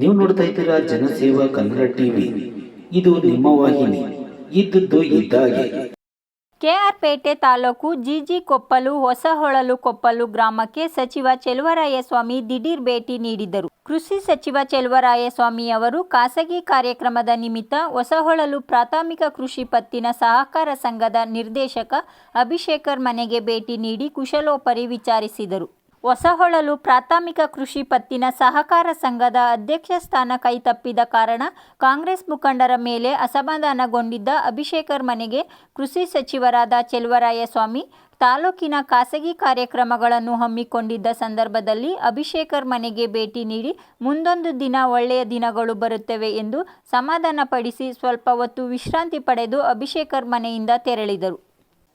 ನೀವು ನೋಡ್ತಾ ಇದ್ದೀರಾ ಜನಸೇವಾ ಕನ್ನಡ ಟಿವಿ. ಇದು ನಿಮ್ಮ ವಾಹಿನಿ. ಇದ್ದದ್ದು ಇದ್ದಾಗೆ. ಕೆಆರ್ಪೇಟೆ ತಾಲೂಕು ಜಿಜಿ ಕೊಪ್ಪಲು, ಹೊಸಹೊಳಲು ಕೊಪ್ಪಲು ಗ್ರಾಮಕ್ಕೆ ಸಚಿವ ಚೆಲುವರಾಯಸ್ವಾಮಿ ದಿಢೀರ್ ಭೇಟಿ ನೀಡಿದರು ಕೃಷಿ ಸಚಿವ ಚೆಲುವರಾಯಸ್ವಾಮಿ ಅವರು ಖಾಸಗಿ ಕಾರ್ಯಕ್ರಮದ ನಿಮಿತ್ತ ಹೊಸಹೊಳಲು ಪ್ರಾಥಮಿಕ ಕೃಷಿ ಪತ್ತಿನ ಸಹಕಾರ ಸಂಘದ ನಿರ್ದೇಶಕ ಅಭಿಷೇಕರ್ ಮನೆಗೆ ಭೇಟಿ ನೀಡಿ ಕುಶಲೋಪರಿ ವಿಚಾರಿಸಿದರು. ಹೊಸಹೊಳಲು ಪ್ರಾಥಮಿಕ ಕೃಷಿ ಪತ್ತಿನ ಸಹಕಾರ ಸಂಘದ ಅಧ್ಯಕ್ಷ ಸ್ಥಾನ ಕೈತಪ್ಪಿದ ಕಾರಣ ಕಾಂಗ್ರೆಸ್ ಮುಖಂಡರ ಮೇಲೆ ಅಸಮಾಧಾನಗೊಂಡಿದ್ದ ಅಭಿಷೇಕರ್ ಮನೆಗೆ ಕೃಷಿ ಸಚಿವರಾದ ಚೆಲುವರಾಯಸ್ವಾಮಿ, ತಾಲೂಕಿನ ಖಾಸಗಿ ಕಾರ್ಯಕ್ರಮಗಳನ್ನು ಹಮ್ಮಿಕೊಂಡಿದ್ದ ಸಂದರ್ಭದಲ್ಲಿ ಅಭಿಷೇಕರ್ ಮನೆಗೆ ಭೇಟಿ ನೀಡಿ ಮುಂದೊಂದು ದಿನ ಒಳ್ಳೆಯ ದಿನಗಳು ಬರುತ್ತವೆ ಎಂದು ಸಮಾಧಾನಪಡಿಸಿ ಸ್ವಲ್ಪ ಹೊತ್ತು ವಿಶ್ರಾಂತಿ ಪಡೆದು ಅಭಿಷೇಕರ್ ಮನೆಯಿಂದ ತೆರಳಿದರು.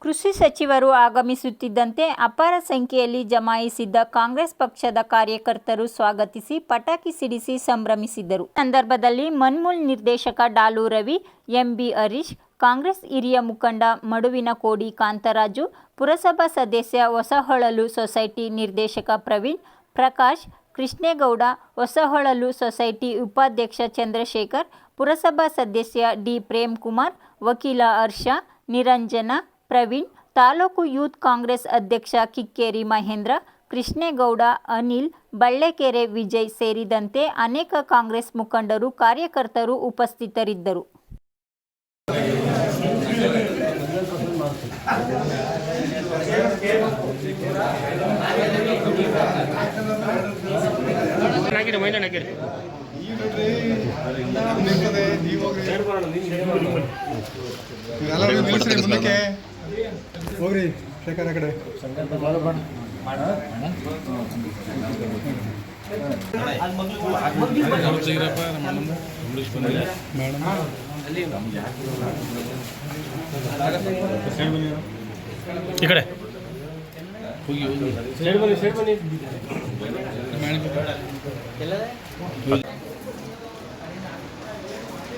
ಕೃಷಿ ಸಚಿವರು ಆಗಮಿಸುತ್ತಿದ್ದಂತೆ ಅಪಾರ ಸಂಖ್ಯೆಯಲ್ಲಿ ಜಮಾಯಿಸಿದ್ದ ಕಾಂಗ್ರೆಸ್ ಪಕ್ಷದ ಕಾರ್ಯಕರ್ತರು ಸ್ವಾಗತಿಸಿ ಪಟಾಕಿ ಸಿಡಿಸಿ ಸಂಭ್ರಮಿಸಿದರು. ಸಂದರ್ಭದಲ್ಲಿ ಮನ್ಮೂಲ್ ನಿರ್ದೇಶಕ ಡಾಲು ರವಿ, ಎಂಬಿ ಹರೀಶ್, ಕಾಂಗ್ರೆಸ್ ಹಿರಿಯ ಮುಖಂಡ ಮಡುವಿನ ಕೋಡಿ ಕಾಂತರಾಜು, ಪುರಸಭಾ ಸದಸ್ಯ ಹೊಸಹೊಳಲು ಸೊಸೈಟಿ ನಿರ್ದೇಶಕ ಪ್ರವೀಣ್, ಪ್ರಕಾಶ್, ಕೃಷ್ಣೇಗೌಡ, ಹೊಸಹೊಳಲು ಸೊಸೈಟಿ ಉಪಾಧ್ಯಕ್ಷ ಚಂದ್ರಶೇಖರ್, ಪುರಸಭಾ ಸದಸ್ಯ ಡಿ ಪ್ರೇಮ್ ಕುಮಾರ್ ವಕೀಲ ಹರ್ಷ, ನಿರಂಜನ ಪ್ರವೀಣ್, ತಾಲೂಕು ಯೂತ್ ಕಾಂಗ್ರೆಸ್ ಅಧ್ಯಕ್ಷ ಕಿಕ್ಕೇರಿ ಮಹೇಂದ್ರ, ಕೃಷ್ಣೇಗೌಡ, ಅನಿಲ್, ಬಳ್ಳೆಕೆರೆ ವಿಜಯ್ ಸೇರಿದಂತೆ ಅನೇಕ ಕಾಂಗ್ರೆಸ್ ಮುಖಂಡರು, ಕಾರ್ಯಕರ್ತರು ಉಪಸ್ಥಿತರಿದ್ದರು. ಹಾಕಿರಿ ಮೈದಾನ ಹಾಕಿರಿ ಎಲ್ಲರೂ ನಿಲ್ಲಿಸ್ರಿ ಮುಂದಕ್ಕೆ. ಹೋಗ್ರಿ ಶೇಖರ್ ಆ ಕಡೆ. ಈ ಕಡೆ.